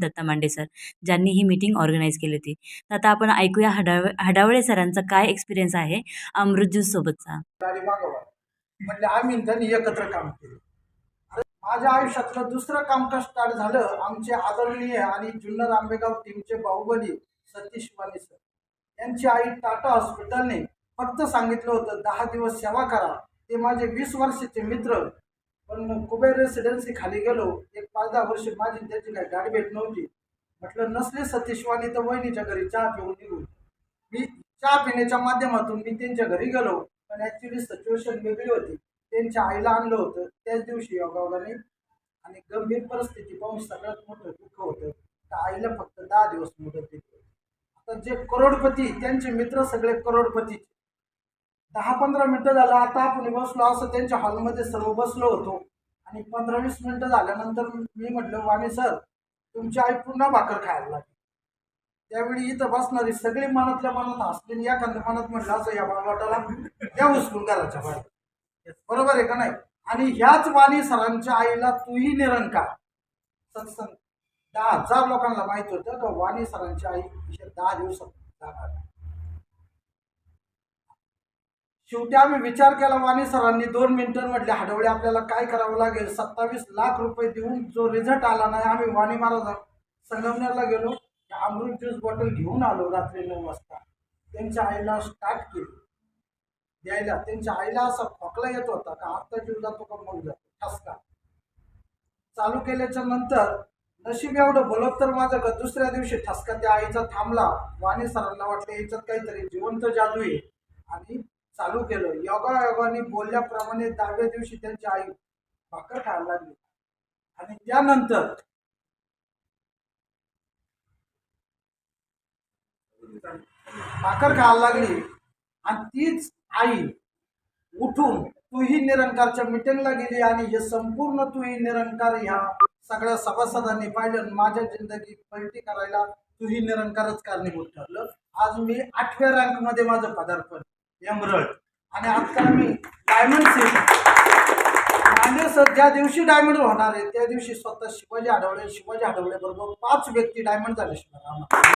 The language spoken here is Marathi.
दत्ता मांडे सर ज्यांनी ही मीटिंग ऑर्गनाईज केली होती. तर आता आपण ऐकूया हडाव हडावळे सरांचा काय एक्सपिरियन्स आहे अमृत ज्यूससोबतचा गाडी म्हणजे आम्ही त्यांनी एकत्र काम केलं. माझ्या आयुष्यातलं दुसरं कामकाज स्टार्ट झालं? आमचे आदरणीय आणि जुन्नर आंबेगाव टीमचे बाहुबली सतीश वाणी सर. यांची आई टाटा हॉस्पिटलने फक्त सांगितलं होतं दहा दिवस सेवा करा. ते माझे वीस वर्षाचे मित्र पण कुबेर रेसिडेन्सी खाली गेलो. एक पाच दहा वर्ष माझी त्याची काही गाडी भेट नव्हती. म्हटलं नसले सतीशवानी तर वहिनीच्या घरी चहा पिऊन निघून मी चहा पिण्याच्या माध्यमातून मी त्यांच्या घरी गेलो. पण ॲक्च्युली सिच्युएशन वेगळी होती. त्यांच्या आईला आणलं होतं. त्याच दिवशी योगायोगाने आणि गंभीर परिस्थिती पाहून सगळ्यात मोठं दुःख होतं. त्या आईला फक्त दहा दिवस मुदत दिली आता जे करोडपती त्यांचे मित्र सगळे करोडपतीचे. दहा पंधरा मिनटं झालं आता आपण बसलो असं त्यांच्या हॉलमध्ये सर्व बसलो होतो. आणि पंधरा वीस मिनटं झाल्यानंतर मी म्हटलं वाणी सर तुमची आई पुन्हा भाकर खायला लागली. त्यावेळी इथं बसणारी सगळी मनातल्या मनात हसली या एखाद्या मनात म्हटलं असं या बाबाटाला त्या उचलून घराच्या बाहेर. बरोबर आहे का नाही? आणि ह्याच वाणी सरांच्या आईला तूही निरंकार सत्संग. दहा हजार लोकांना माहीत होतं का वाणी सरांची आई दहा दिवसात जाणार आहे. शेवटी आम्ही विचार केला वाणी सरांनी दोन मिनटं म्हटले हडवळे आपल्याला काय करावं लागेल? सत्तावीस लाख रुपये देऊन जो रिझल्ट आला नाही आम्ही वाणी महाराज संगमनेरला गेलो. अमृत ज्यूस बॉटल घेऊन आलो रात्री नऊ वाजता. त्यांच्या आईला स्टार्ट केली. द्यायला त्यांच्या आईला असा खोकला येत होता का आत्ता जीव जातो का मग जातो. ठसका. चालू केल्याच्यानंतर नशीब एवढं बोलत तर माझं का दुसऱ्या दिवशी ठसका त्या आईचा थांबला. वाणी सरांना वाटलं याच्यात काहीतरी जिवंत जादू आहे. आणि चालू केलं. योगा योगाने बोलल्याप्रमाणे दहाव्या दिवशी त्यांची आई भाकर खायला लागली. आणि त्यानंतर भाकर खायला लागली. आणि तीच आई उठून तूही निरंकारच्या मिटिंगला गेली आणि हे संपूर्ण तूही निरंकार ह्या सगळ्या सभासदांनी पाहिलं माझ्या जिंदगी पलटी करायला तूही निरंकारच कारणीभूत ठरलं. आज मी आठव्या रँकमध्ये माझं पदार्पण एमरल्ड. आणि आता मी डायमंड सीट सर ज्या दिवशी डायमंड होणार आहे त्या दिवशी स्वतः शिवाजी आढळले. शिवाजी आढळले बरोबर पाच व्यक्ती डायमंड झाले शिवाय